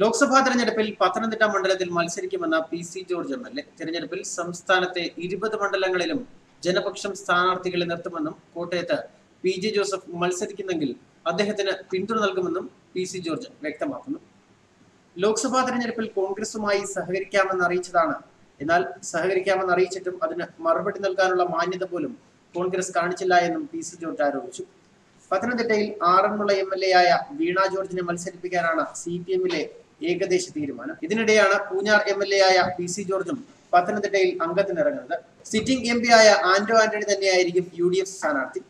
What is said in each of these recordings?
ലോക്സഭാ തെരഞ്ഞെടുപ്പിൽ പത്തനംതിട്ട മണ്ഡലത്തിൽ മത്സരിക്കുമെന്ന P C George M L A. തെരഞ്ഞെടുപ്പിൽ സംസ്ഥാനത്തെ ഇരുപത് മണ്ഡലങ്ങളിലും ജനപക്ഷം സ്ഥാനാർത്ഥികളെ നിർത്തുമെന്നും കോട്ടയത്ത് പി ജെ ജോസഫ് മത്സരിക്കുന്നെങ്കിൽ അദ്ദേഹത്തിന് പിന്തുണ നൽകുമെന്നും പി സി ജോർജ് വ്യക്തമാക്കുന്നു. ലോക്സഭാ തെരഞ്ഞെടുപ്പിൽ കോൺഗ്രസുമായി സഹകരിക്കാമെന്ന് അറിയിച്ചതാണ്. എന്നാൽ സഹകരിക്കാമെന്ന് അറിയിച്ചിട്ടും അതിന് മറുപടി നൽകാനുള്ള മാന്യത പോലും കോൺഗ്രസ് കാണിച്ചില്ല എന്നും പി സി ജോർജ് ആരോപിച്ചു. പത്തനംതിട്ടയിൽ ആറന്മുള എം എൽ എ ആയ വീണ ജോർജിനെ മത്സരിപ്പിക്കാനാണ് സി പി എമ്മിലെ ഏകദേശ തീരുമാനം. ഇതിനിടെയാണ് പൂഞ്ഞാർ എം എൽ എ ആയ പി സി ജോർജും പത്തനംതിട്ടയിൽ അംഗത്തിനിറങ്ങുന്നത്. സിറ്റിംഗ് എം പി ആയ ആന്റോ ആന്റണി തന്നെയായിരിക്കും യു ഡി എഫ് സ്ഥാനാർത്ഥി.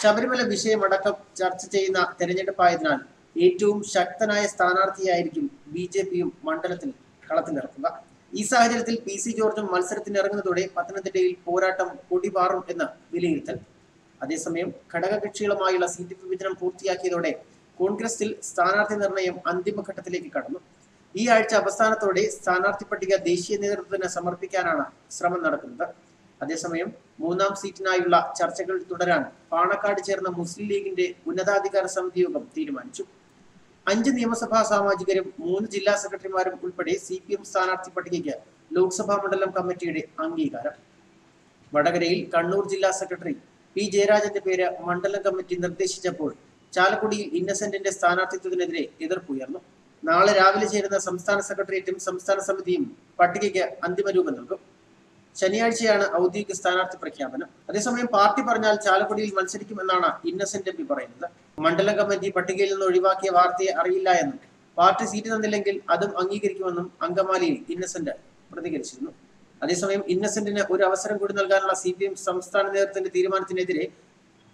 ശബരിമല വിഷയമടക്കം ചർച്ച ചെയ്യുന്ന തെരഞ്ഞെടുപ്പായതിനാൽ ഏറ്റവും ശക്തനായ സ്ഥാനാർത്ഥിയായിരിക്കും ബി ജെ പിയും മണ്ഡലത്തിൽ കളത്തിലിറക്കുക ഈ സാഹചര്യത്തിൽ പി സി ജോർജും മത്സരത്തിനിറങ്ങുന്നതോടെ പത്തനംതിട്ടയിൽ പോരാട്ടം കൊടിപാറും എന്ന് വിലയിരുത്തൽ. അതേസമയം ഘടകകക്ഷികളുമായുള്ള സീറ്റ് വിഭജനം പൂർത്തിയാക്കിയതോടെ കോൺഗ്രസിൽ സ്ഥാനാർത്ഥി നിർണയം അന്തിമഘട്ടത്തിലേക്ക് കടന്നു. ഈ ആഴ്ച അവസാനത്തോടെ സ്ഥാനാർത്ഥി പട്ടിക ദേശീയ നേതൃത്വത്തിന് സമർപ്പിക്കാനാണ് ശ്രമം നടക്കുന്നത്. അതേസമയം മൂന്നാം സീറ്റിനായുള്ള ചർച്ചകൾ തുടരാൻ പാണക്കാട് ചേർന്ന മുസ്ലിം ലീഗിന്റെ ഉന്നതാധികാര സമിതി യോഗം തീരുമാനിച്ചു. അഞ്ച് നിയമസഭാ സാമാജികരും മൂന്ന് ജില്ലാ സെക്രട്ടറിമാരും ഉൾപ്പെടെ സി പി എം സ്ഥാനാർത്ഥി പട്ടികയ്ക്ക് ലോക്സഭാ മണ്ഡലം കമ്മിറ്റിയുടെ അംഗീകാരം. വടകരയിൽ കണ്ണൂർ ജില്ലാ സെക്രട്ടറി പി ജയരാജന്റെ പേര് മണ്ഡലം കമ്മിറ്റി നിർദ്ദേശിച്ചപ്പോൾ ചാലക്കുടിയിൽ ഇന്നസെന്റിന്റെ സ്ഥാനാർത്ഥിത്വത്തിനെതിരെ എതിർപ്പുയർന്നു നാളെ രാവിലെ ചേരുന്ന സംസ്ഥാന സെക്രട്ടേറിയറ്റും സംസ്ഥാന സമിതിയും പട്ടികയ്ക്ക് അന്തിമ രൂപം നൽകും. ശനിയാഴ്ചയാണ് ഔദ്യോഗിക സ്ഥാനാർത്ഥി പ്രഖ്യാപനം. അതേസമയം പാർട്ടി പറഞ്ഞാൽ ചാലക്കുടിയിൽ മത്സരിക്കുമെന്നാണ് ഇന്നസെന്റ് എം പറയുന്നത്. മണ്ഡലം കമ്മിറ്റി പട്ടികയിൽ നിന്ന് ഒഴിവാക്കിയ വാർത്തയെ അറിയില്ല എന്നും പാർട്ടി സീറ്റ് തന്നില്ലെങ്കിൽ അതും അംഗീകരിക്കുമെന്നും അങ്കമാലിയിൽ ഇന്നസെന്റ് പ്രതികരിച്ചിരുന്നു. അതേസമയം ഇന്നസെന്റിന് ഒരു അവസരം കൂടി നൽകാനുള്ള സി പി എം സംസ്ഥാന നേതൃത്വത്തിന്റെ തീരുമാനത്തിനെതിരെ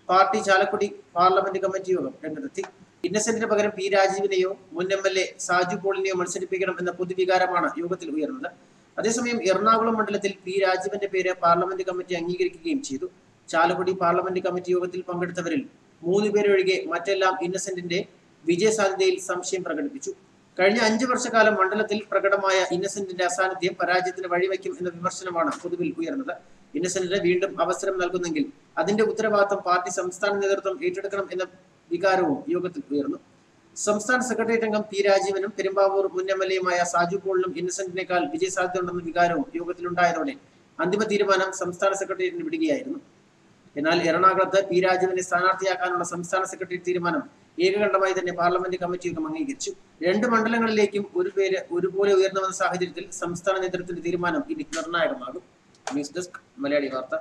പാർട്ടി ചാലക്കുടി പാർലമെന്റ് കമ്മിറ്റി യോഗം രംഗത്തെത്തി. ഇന്നസെന്റിന് പകരം പി രാജീവിനെയോ മുൻ എം എൽ എ സാജു പോളിനെയോ മത്സരിപ്പിക്കണം എന്ന പൊതുവികാരമാണ് യോഗത്തിൽ ഉയർന്നത്. അതേസമയം എറണാകുളം മണ്ഡലത്തിൽ പി രാജീവന്റെ പേര് പാർലമെന്റ് കമ്മിറ്റി അംഗീകരിക്കുകയും ചെയ്തു. ചാലക്കുടി പാർലമെന്റ് കമ്മിറ്റി യോഗത്തിൽ പങ്കെടുത്തവരിൽ മൂന്ന് പേരൊഴികെ മറ്റെല്ലാം ഇന്നസെന്റിന്റെ വിജയ സാധ്യതയിൽ സംശയം പ്രകടിപ്പിച്ചു. കഴിഞ്ഞ അഞ്ചു വർഷക്കാലം മണ്ഡലത്തിൽ പ്രകടമായ ഇന്നസെന്റിന്റെ അസാന്നിധ്യം പരാജയത്തിന് വഴിവെക്കും എന്ന വിമർശനമാണ് പൊതുവിൽ ഉയർന്നത്. ഇന്നസെന്റിന് വീണ്ടും അവസരം നൽകുന്നെങ്കിൽ അതിന്റെ ഉത്തരവാദിത്തം പാർട്ടി സംസ്ഥാന നേതൃത്വം ഏറ്റെടുക്കണം എന്ന വികാരവും യോഗത്തിൽ ഉയർന്നു. സംസ്ഥാന സെക്രട്ടേറിയറ്റ് അംഗം പി രാജീവനും പെരുമ്പാവൂർ മുൻ എം എൽ എയുമായ സാജു പോളിനും ഇന്നസെന്റിനേക്കാൾ വിജയസാധ്യതയുണ്ടെന്ന വികാരവും യോഗത്തിലുണ്ടായതോടെ അന്തിമ തീരുമാനം സംസ്ഥാന സെക്രട്ടേറിയറ്റിന് വിടുകയായിരുന്നു. എന്നാൽ എറണാകുളത്ത് പി രാജീവനെ സ്ഥാനാർത്ഥിയാക്കാനുള്ള സംസ്ഥാന സെക്രട്ടറി തീരുമാനം ഏകകണ്ഠമായി തന്നെ പാർലമെന്റ് കമ്മിറ്റി യോഗം അംഗീകരിച്ചു. രണ്ട് മണ്ഡലങ്ങളിലേക്കും ഒരു പേര് ഒരുപോലെ ഉയർന്നു വന്ന സാഹചര്യത്തിൽ സംസ്ഥാന നേതൃത്വത്തിന്റെ തീരുമാനം ഇനി നിർണായകമാകും. ന്യൂസ് ഡെസ്ക് മലയാളി വാർത്ത.